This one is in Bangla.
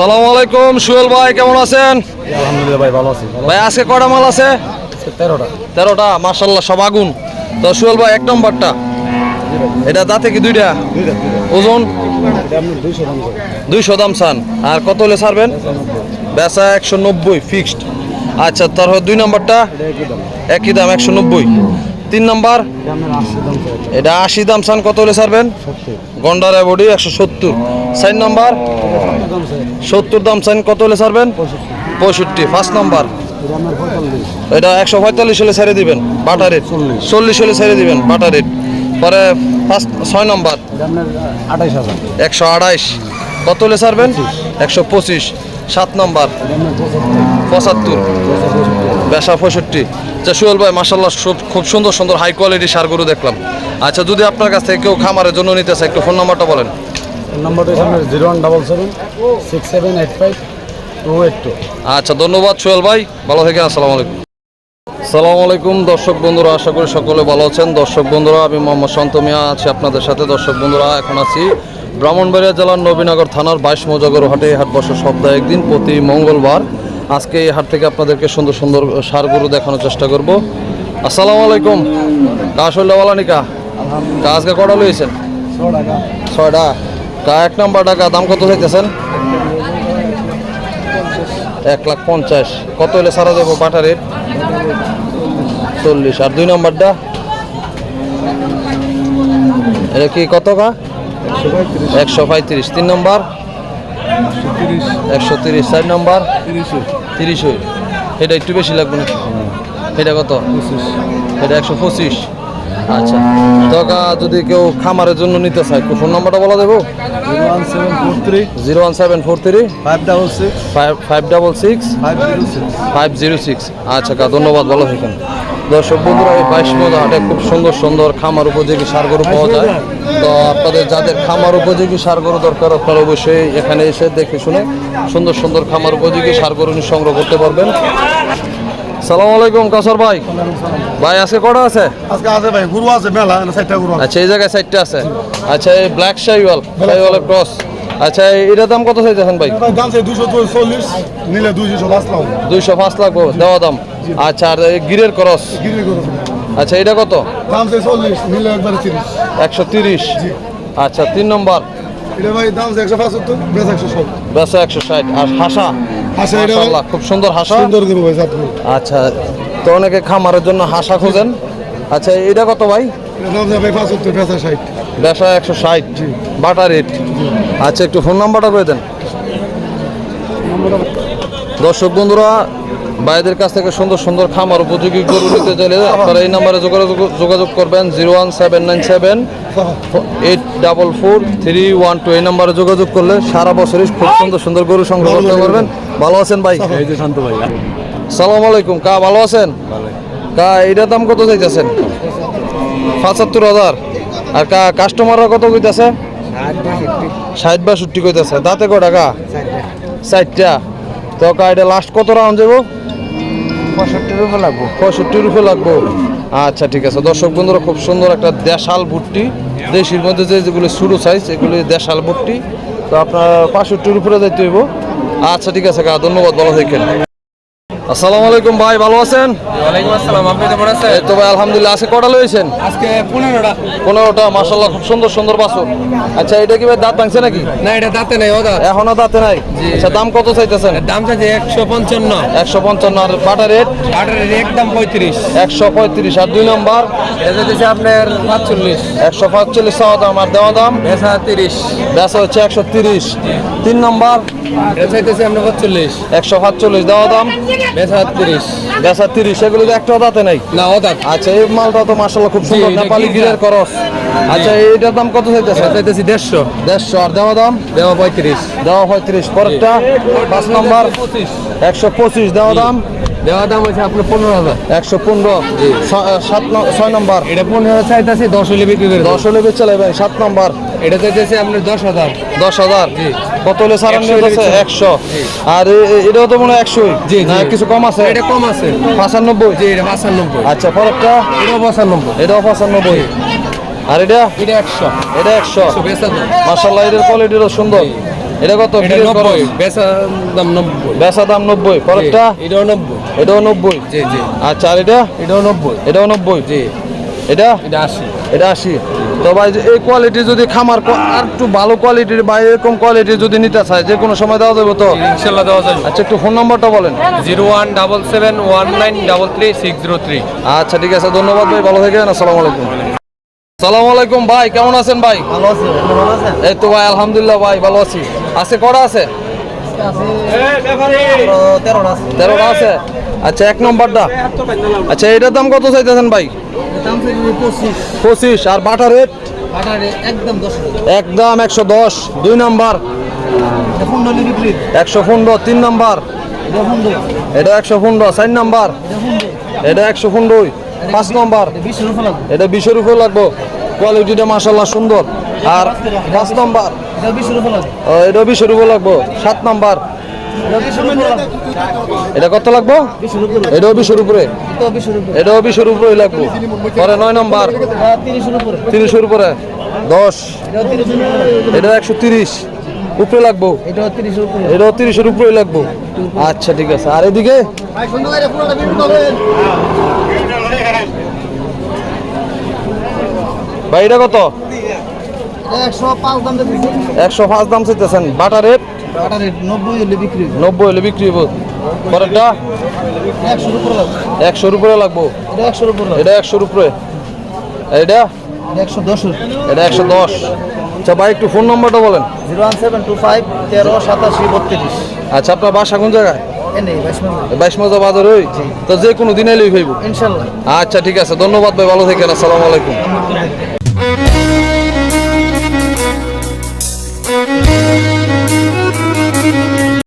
সালাম আলাইকুম সুহেল ভাই কেমন আছেন? আলহামদুলিল্লাহ ভাই ভালো আছি। ভাই আজকে কটা মাল আছে? তেরোটা। তেরোটা মার্শাল্লাহ সব আগুন। তো সুহেল ভাই এক নম্বরটা। এটা দাঁতে কি দুইটা? ওজন? দুইশো দাম চান। আর কত হলে ছাড়বেন? বেচা একশো নব্বই ফিক্সড আচ্ছা তারপর দুই নম্বরটা? একই দাম। একশো নব্বই। তিন নম্বর? এটা আশি দাম চান কত হলে ছাড়বেন? গন্ডার বডি একশো সত্তর। চার নম্বর? সত্তর দাম চান কত হলে ছাড়বেন? পঁয়ষট্টি। পাঁচ নম্বর? এটা একশো পঁয়তাল্লিশ হলে ছেড়ে দিবেন বাটা রেট। চল্লিশ। হলে ছেড়ে দিবেন বাটা রেট। পরে ফার্স্ট, ছয় নম্বর? একশো আড়াইশ। কত হলে ছাড়বেন? একশো পঁচিশ। সাত নম্বর? পঁচাত্তর। বেসা পঁয়ষট্টি। আচ্ছা সুহেল ভাই মাসাল্লাহ খুব সুন্দর সুন্দর হাই কোয়ালিটি সার গরু দেখলাম। আচ্ছা যদি আপনার কাছ থেকে কেউ খামারের জন্য নিতে চায়, একটু ফোন নাম্বারটা বলেন। নাম্বারটা হচ্ছে আপনার zero one double seven six seven eight five two eight two. আচ্ছা ধন্যবাদ সোহেল ভাই। ভালো থাকেন আসসালামু আলাইকুম। সালামু আলাইকুম দর্শক বন্ধুরা আশা করি সকলে ভালো আছেন। দর্শক বন্ধুরা আমি মোহাম্মদ শান্ত মিয়া আছি আপনাদের সাথে। দর্শক বন্ধুরা এখন আছি ব্রাহ্মণবাড়িয়া জেলার নবীনগর থানার বাইশ মজাগর হাটে। এই হাট বসে সপ্তাহে একদিন প্রতি মঙ্গলবার। আজকে এই হাট থেকে আপনাদেরকে সুন্দর সুন্দর সার গরু দেখানোর চেষ্টা করব। আসসালামু আলাইকুম। কা শৈল্যওয়ালা নিকা? কা আজকে কটা টাকা। ছয়টা কা এক নম্বর টাকা? দাম কত চাইতেছেন? এক লাখ পঞ্চাশ। কত হলে সারা দেবো বাটা রেট চল্লিশ। আর দুই নম্বরটা? এটা কি কত কা একশো পঁয়ত্রিশ। তিন নম্বর? একশো তিরিশ। চার নম্বর? তিরিশ এটা একটু বেশি লাগবে না এটা কত? এটা একশো পঁচিশ। আচ্ছা। তো কা যদি কেউ খামারের জন্য নিতে চায় ফোন নাম্বারটা বলা দেবো? Zero one seven four three. Zero one seven four three. Five double six. Five five double six. Five zero six. Five zero six. আচ্ছা কা ধন্যবাদ ভালো থাকেন। দর্শক বন্ধুরা এই বাইশ মজা হাটে খুব সুন্দর সুন্দর খামার উপযোগী সার গরু পাওয়া যায়। তো আপনাদের যাদের খামার উপযোগী সার গরু দরকার আপনারা অবশ্যই এখানে এসে দেখে শুনে সুন্দর সুন্দর খামার উপযোগী সার গরু সংগ্রহ করতে পারবেন। সালাম আলাইকুম কাসর ভাই। ভাই আজকে কটা আছে? আজকে আছে ভাই গুরু আছে মেলা চারটা গুরু আচ্ছা এই জায়গায় সাইডটা আছে। আচ্ছা এই ব্ল্যাক শাইওয়াল শাইওয়ালের ক্রস আচ্ছা এটার দাম কত চাইতেছেন ভাই? ভাই দাম চাই দুশো চল্লিশ নিলে দুইশো বাঁচলাম দুইশো পাঁচ লাগবো দেওয়া দাম। আচ্ছা আর গিরের ক্রস গিরি গরু আচ্ছা এটা কত? দাম চাই চল্লিশ নিলে একবারে তিরিশ। একশো তিরিশ? আচ্ছা তিন নম্বর। এটা ভাই দাম চাই একশো পঁচাত্তর বেশ একশো সব বেসা একশো ষাট। আর হাসা? হাসা এটা মাশাআল্লাহ, খুব সুন্দর হাসা। সুন্দর গরু ভাই করে আচ্ছা তো অনেকে খামারের জন্য হাসা খোঁজেন। আচ্ছা এটা কত ভাই? এটা দাম ষাট। বেসা একশো ষাট বাটা রেট। আচ্ছা একটু ফোন নাম্বারটা করে দেন? দর্শক বন্ধুরা ভাইদের কাছ থেকে সুন্দর সুন্দর খামার উপযোগী গরু নিতে চাইলে আপনারা এই নাম্বারে যোগাযোগ যোগাযোগ করবেন zero one seven nine seven eight double four three one two. এই নাম্বারে যোগাযোগ করলে সারা বছরই খুব সুন্দর সুন্দর গরু সংগ্রহ করতে পারবেন। ভালো আছেন ভাই? এই যে শান্ত ভাই সালাম আলাইকুম। কা ভালো আছেন? কা এটার দাম কত চাইতেছেন? পঁচাত্তর হাজার। আর কা কাস্টমাররা কত কইতাছে? ষাট বাষট্টি কইতাছে। দাঁতে কয় টাকা চারটা। তো কা এটা লাস্ট কত রাউন্ড যাব পঁয়ষট্টি রুপে লাগবো। পঁয়ষট্টির রুপে লাগবো। আচ্ছা ঠিক আছে। দর্শক বন্ধুরা, খুব সুন্দর একটা দেশাল ভুট্টি। দেশির মধ্যে যে যেগুলো ছোটো সাইজ এগুলি দেশাল ভুট্টি। তো আপনার পাঁচষট্টির উপরে যাইতে হইব। আচ্ছা ঠিক আছে কা ধন্যবাদ, ভালো থাকেন। আসসালামু আলাইকুম ভাই ভালো আছেন? ওয়ালাইকুম আসসালাম আপনি কেমন আছেন? এই তো ভাই আলহামদুলিল্লাহ। আছে কটা লয়েছেন আজকে পনেরোটা। পনেরোটা মাসাল্লাহ খুব সুন্দর সুন্দর বাসন আচ্ছা এটা কি ভাই দাঁত ভাঙছে নাকি? না এটা দাঁতে নেই ওদা এখনও দাঁতে নাই? আচ্ছা দাম কত চাইতেছেন? দাম চাইছে একশো পঞ্চান্ন। একশো পঞ্চান্ন আর বাটা রেট? আটার একদম পঁয়ত্রিশ। একশো পঁয়ত্রিশ আর দুই নম্বর? এটা দিচ্ছে আপনার পাঁচচল্লিশ একশো পাঁচচল্লিশ চাওয়া দাম আর দেওয়া দাম? বেসা তিরিশ। বেচা হচ্ছে একশো তিরিশ। তিন নম্বর? এটা চাইতেছি পঁচল্লিশ একশো সাতচল্লিশ দেওয়া দাম? বেসা তিরিশ বেচা তিরিশ এগুলো তো একটা দাঁতে নাই? না আচ্ছা এই মালটা তো মাসাল্লাহ খুব সুন্দর নেপালি গিরের করস। আচ্ছা এইটার দাম কত চাইতেছে? দেড়শো। দেড়শো আর দেওয়া দাম? দেওয়া পঁয়ত্রিশ। দেওয়া পঁয়ত্রিশ পরেরটা? পাঁচ নম্বর? একশো পঁচিশ দেওয়া দাম? দেওয়া দাম আপনার পনেরো হাজার। একশো পনেরো সাত ন- ছয় নম্বর। এটা পনেরো চাইতেছি দশ হলে বিক্রি করে দশ হলে বেচে নেবেন সাত নম্বর। এটা চাইতেছি আপনার দশ হাজার। দশ হাজার? কত হলে সারান আছে একশো। আর এটাও তো মনে হয় একশোই? জি, কিছু কম আছে? এটা কম আছে। পঁচানব্বই? জি এটা পঁচানব্বই। আচ্ছা পরেরটা? এটাও পঁচানব্বই। এটাও পঁচানব্বই। আর এটা? এটা একশো। এটা একশো। মার্শাল্লাহ এটার কোয়ালিটিরও সুন্দর। এটা কত? নব্বই। বেচা দাম নব্বই। বেচা দাম নব্বই। পরেরটা? জি, এটাও নব্বই। এটাও নব্বই? জি জি। আচ্ছা আর এটা? এটাও নব্বই। এটাও নব্বই? জি। এটা? এটা আশি। এটা আশি। তো ভাই যে এই কোয়ালিটি যদি খামার আর একটু ভালো কোয়ালিটির বা এরকম কোয়ালিটি যদি নিতে চায় যে কোনো সময় দেওয়া যাবে তো? ইনশাল্লাহ দেওয়া যাবে। আচ্ছা একটু ফোন নাম্বারটা বলেন। Zero one double seven one nine double three six zero three. আচ্ছা ঠিক আছে ধন্যবাদ ভাই ভালো থাকেন আসসালামু আলাইকুম। সালামু আলাইকুম ভাই কেমন আছেন ভাই? ভালো আছে ভালো আছেন? এই তো ভাই আলহামদুলিল্লাহ ভাই ভালো আছি। আছে কটা আছে। তেরোটা আছে? আচ্ছা এক নম্বরটা। আচ্ছা এটার দাম কত চাইতেছেন ভাই? পঁচিশ। আর বাটা রেট? একদম একশো দশ দুই নাম্বার। একশো পনেরো তিন নাম্বার। এটা একশো পনেরো চার নাম্বার। এটা একশো পনেরো পাঁচ নম্বর। এটা বিশ রুপে লাগবে। এটা বিশের উপর লাগবো। কোয়ালিটিটা মাসাল্লাহ সুন্দর। আর পাঁচ নম্বর। এটা বিশ রুপে লাগবে। বিশের উপর লাগবো। সাত নাম্বার। এটা কত লাগবো? এটাও বিশের উপরে। এটাও বিশের উপরে লাগবো। পরে নয় নম্বর। তিরিশের উপরে। দশ। এটা একশো তিরিশ। উপরে লাগবো। এটা এটাও তিরিশের উপরে লাগবো। আচ্ছা ঠিক আছে। আর এদিকে? ভাই এটা কত? একশো পাঁচ দাম দিচ্ছি একশো পাঁচ দাম চাইতেছেন। বাটা রেট? বাটারে নব্বই হলে বিক্রি হব পরেরটা? একশোর উপরে লাগবো। এটা একশোর উপরে এটা একশো দশ এটা? একশো দশ আচ্ছা ভাই একটু ফোন নম্বরটা বলেন। Zero one seven two five তেরো সাতাশি বত্রিশ। আচ্ছা আপনার বাসা কোন জায়গায়? বাইশ মজা। বাজার ওই? তো যে কোনো দিন এলেই ভাইব ইনশাল্লাহ। আচ্ছা ঠিক আছে। ধন্যবাদ ভাই ভালো থাকেন। আসসালামু আলাইকুম।